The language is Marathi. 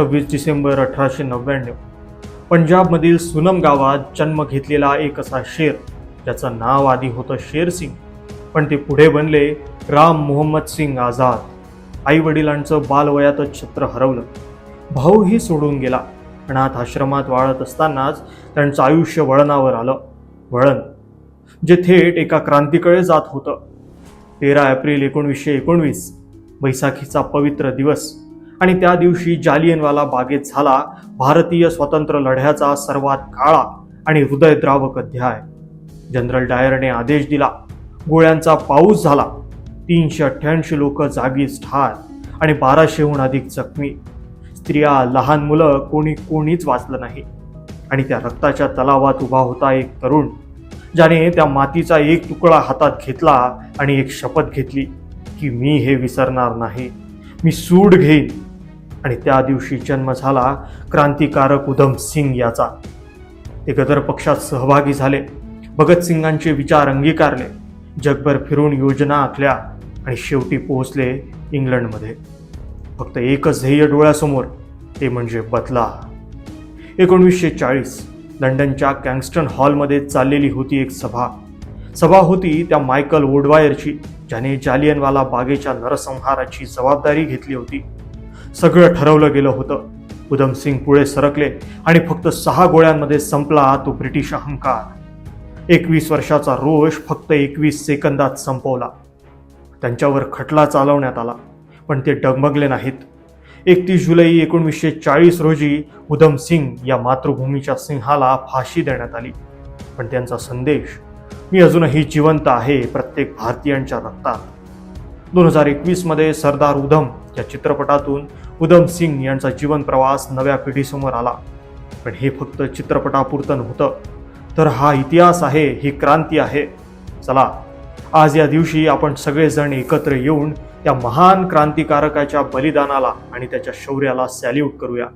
सव्वीस डिसेंबर अठराशे नव्याण्णव. पंजाबमधील सुनम गावात जन्म घेतलेला एक असा शेर ज्याचं नाव आधी होतं शेरसिंग पण ते पुढे बनले राम मोहम्मद सिंग आझाद. आई वडिलांचं बालवयातच छत्र हरवलं. भाऊही सोडून गेला अनाथ आश्रमात वाळत असतानाच त्यांचं आयुष्य वळणावर आलं. वळण जे थेट एका क्रांतीकडे जात होतं. तेरा एप्रिल एकोणवीसशे एकोणवीस बैसाखीचा पवित्र दिवस. आणि त्या दिवशी जालियनवाला बागेत झाला भारतीय स्वतंत्र लढ्याचा सर्वात काळा आणि हृदयद्रावक अध्याय. जनरल डायरने आदेश दिला गोळ्यांचा पाऊस झाला तीनशे अठ्ठ्याऐंशी लोक जागीच ठार आणि बाराशेहून अधिक जखमी. स्त्रिया लहान मुलं कोणी कोणीच वाचलं नाही. आणि त्या रक्ताच्या तलावात उभा होता एक तरुण ज्याने त्या मातीचा एक तुकडा हातात घेतला आणि एक शपथ घेतली की मी हे विसरणार नाही. मी सूड घेईन. आणि त्या दिवशी जन्म झाला क्रांतिकारक उधम सिंग याचा. ते गदर पक्षात सहभागी झाले. भगतसिंगांचे विचार अंगीकारले. जगभर फिरून योजना आखल्या आणि शेवटी पोहोचले इंग्लंडमध्ये. फक्त एकच ध्येय डोळ्यासमोर ते म्हणजे बदला. एकोणवीसशे चाळीस लंडनच्या कॅंगस्टन हॉलमध्ये चाललेली होती एक सभा. सभा होती त्या मायकल वोडवायरची ज्याने जालियनवाला बागेच्या नरसंहाराची जबाबदारी घेतली होती. सगळं ठरवलं गेलं होतं. उधमसिंग पुढे सरकले आणि फक्त सहा गोळ्यांमध्ये संपला तो ब्रिटिश अहंकार. एकवीस वर्षाचा रोष फक्त एकवीस सेकंदात संपवला. त्यांच्यावर खटला चालवण्यात आला पण ते डगमगले नाहीत. एकतीस जुलै एकोणीसशे चाळीस रोजी उधम सिंग या मातृभूमीच्या सिंहाला फाशी देण्यात आली. पण त्यांचा संदेश मी अजूनही जिवंत आहे प्रत्येक भारतीयांच्या रक्तात. दोन हजार एकवीसमध्ये सरदार उधम या चित्रपटातून उधम सिंग यांचा जीवन प्रवास नव्या पिढीसमोर आला. पण हे फक्त चित्रपटापुरतं नव्हतं. तर हा इतिहास आहे ही क्रांती आहे. चला आज या दिवशी आपण सगळेजण एकत्र येऊन त्या महान क्रांतिकारकाच्या बलिदानाला आणि त्याच्या शौर्याला सॅल्यूट करूया.